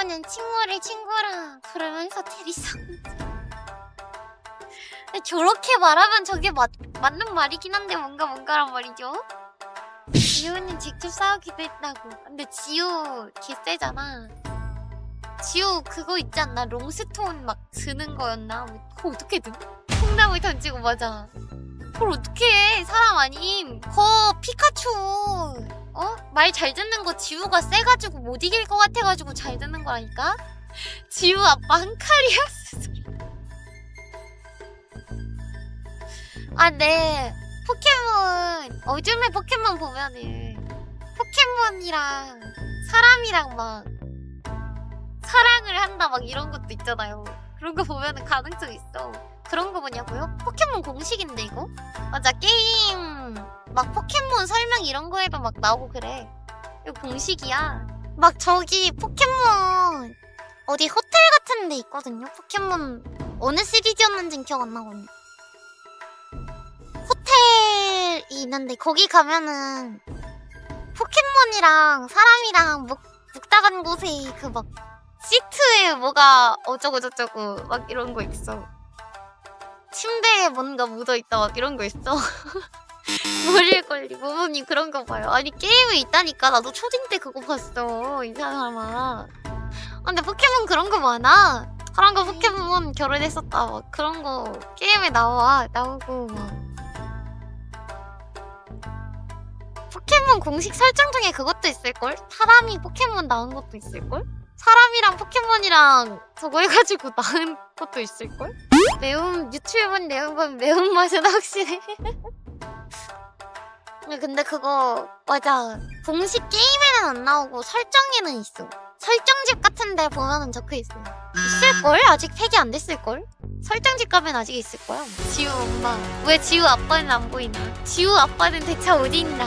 포켓몬은 친구를 친구라 테리상. 근데 저렇게 말하면 저게 맞, 맞는 말이긴 한데 뭔가 뭔가란 말이죠. 지우는 직접 싸우기도 했다고. 근데 지우 개쎄잖아. 지우 그거 있지 않나? 롱스톤 막 드는 거였나? 뭐, 그거 어떻게 든? 콩나물 던지고 맞아. 그걸 어떻게 해? 사람 아님. 거 피카츄. 어? 말 잘 듣는 거 지우가 세가지고 못 이길 것 같아가지고 잘 듣는 거라니까? 지우 아빠 한 칼이었어. 아, 네. 포켓몬, 요즘에 포켓몬 보면은, 포켓몬이랑 사람이랑 막, 사랑을 한다 막 이런 것도 있잖아요. 그런 거 보면은 가능성 있어. 그런 거 뭐냐고요? 포켓몬 공식인데 이거? 맞아 게임 막 포켓몬 설명 이런 거에도 막 나오고 그래. 이거 공식이야. 막 저기 포켓몬 어디 호텔 같은 데 있거든요. 포켓몬 어느 시리즈였는지 기억 안 나거든요. 호텔이 있는데 거기 가면은 포켓몬이랑 사람이랑 묵, 묵다 간 곳에 그 막 시트에 뭐가 어쩌고저쩌고 막 이런 거 있어. 침대에 뭔가 묻어있다 막 이런 거 있어. 머리에 걸리고 부모님 그런 거 봐요. 아니 게임에 있다니까 나도 초딩 때 그거 봤어 이 사람아. 아, 근데 포켓몬 그런 거 많아. 사람과 포켓몬 결혼했었다 막 그런 거 게임에 나와 나오고 막. 포켓몬 공식 설정 중에 그것도 있을걸? 사람이 포켓몬 낳은 것도 있을걸? 사람이랑 포켓몬이랑 저거 해가지고 낳은 것도 있을걸? 매운 유튜브는 매운 매운맛은 확실해. 네, 근데 그거 맞아 공식 게임에는 안 나오고 설정에는 있어. 설정집 같은데 보면은 적혀 있어요. 있을걸? 아직 폐기 안 됐을걸? 설정집 가면 아직 있을 거야. 지우 엄마. 왜 지우 아빠는 안 보이나? 지우 아빠는 대체 어디 있나?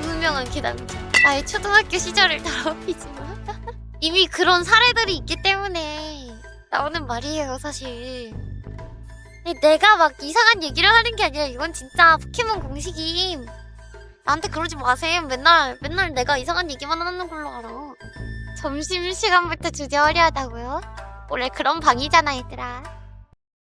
무명한 기남자. 나의 초등학교 시절을 더럽히지 마. 이미 그런 사례들이 있기 때문에 나오는 말이에요, 사실. 내가 막 이상한 얘기를 하는 게 아니라 이건 진짜 포켓몬 공식임. 나한테 그러지 마세요. 맨날 맨날 내가 이상한 얘기만 하는 걸로 알아. 점심 시간부터 주제 화려하다고요? 원래 그런 방이잖아, 얘들아.